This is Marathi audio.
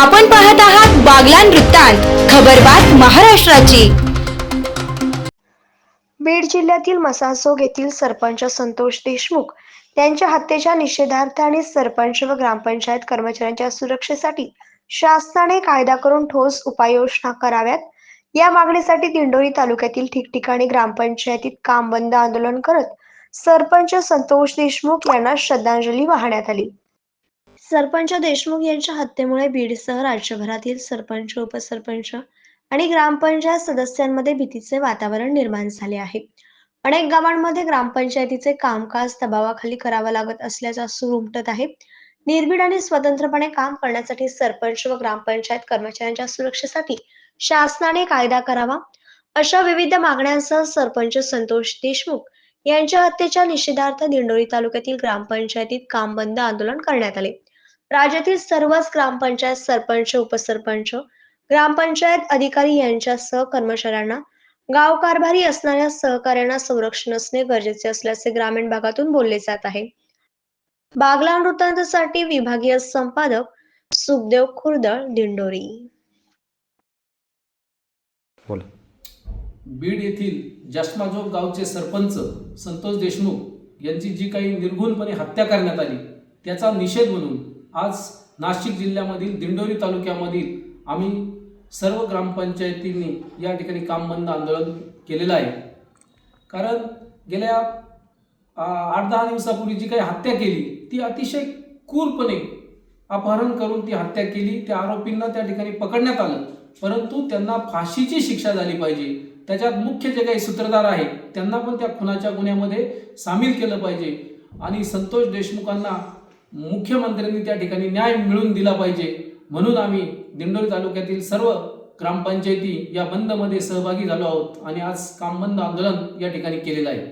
आपण पाहत आहात बागलान वृत्तांत खबरबात महाराष्ट्राची. बीड जिल्ह्यातील मसासोग येथील सरपंच संतोष देशमुख त्यांच्या हत्येच्या निषेधार्थ आणि सरपंच व ग्रामपंचायत कर्मचाऱ्यांच्या सुरक्षेसाठी शासनाने कायदा करून ठोस उपाययोजना कराव्यात. या मागणीसाठी दिंडोरी तालुक्यातील ठिकठिकाणी ग्रामपंचायतीत काम बंद आंदोलन करत सरपंच संतोष देशमुख यांना श्रद्धांजली वाहण्यात आली. सरपंच देशमुख यांच्या हत्येमुळे बीडसह राज्यभरातील सरपंच उपसरपंच आणि ग्रामपंचायत सदस्यांमध्ये भीतीचे वातावरण निर्माण झाले आहे. अनेक गावांमध्ये ग्रामपंचायतीचे कामकाज दबावाखाली करावं लागत असल्याचा सूर उमटत आहे. निर्भीड आणि स्वतंत्रपणे काम करण्यासाठी सरपंच व ग्रामपंचायत कर्मचाऱ्यांच्या सुरक्षेसाठी शासनाने कायदा करावा. अशा विविध मागण्यांसह सरपंच संतोष देशमुख यांच्या हत्येच्या निषेधार्थ दिंडोरी तालुक्यातील ग्रामपंचायतीत काम बंद आंदोलन करण्यात आले. राज्यातील सर्वच ग्रामपंचायत सरपंच उपसरपंच ग्रामपंचायत अधिकारी यांच्यासह कर्मचाऱ्यांना गाव कारभारी असणाऱ्या सहकार्यांना संरक्षण असणे गरजेचे असल्याचे ग्रामीण भागातून बोलले जात आहे. बागला वृत्तांतसाठी विभागीय संपादक सुखदेव खुर्दळ दिंडोरी. बोला. बीड येथील जास्माजोग गावचे सरपंच संतोष देशमुख यांची जी काही निर्घुणपणे हत्या करण्यात आली त्याचा निषेध म्हणून आज नाशिक जिल्ह्यामधील दिंडोरी तालुक्यामधील आम्ही सर्व ग्रामपंचायतींनी या ठिकाणी काम बंद आंदोलन केलेलं आहे. कारण गेल्या आठ दहा दिवसापूर्वी जी काही हत्या केली ती अतिशय क्रूरपणे अपहरण करून ती हत्या केली त्या आरोपींना त्या ठिकाणी पकडण्यात आलं. परंतु त्यांना फाशीची शिक्षा झाली पाहिजे. त्याच्यात मुख्य जे काही सूत्रधार आहेत त्यांना पण त्या खुनाच्या गुन्ह्यामध्ये सामील केलं पाहिजे. आणि संतोष देशमुखांना मुख्यमंत्र्यांनी त्या ठिकाणी न्याय मिळवून दिला पाहिजे. म्हणून आम्ही दिंडोरी तालुक्यातील सर्व ग्रामपंचायती या बंदमध्ये सहभागी झालो आहोत आणि आज काम बंद आंदोलन या ठिकाणी केलेलं आहे.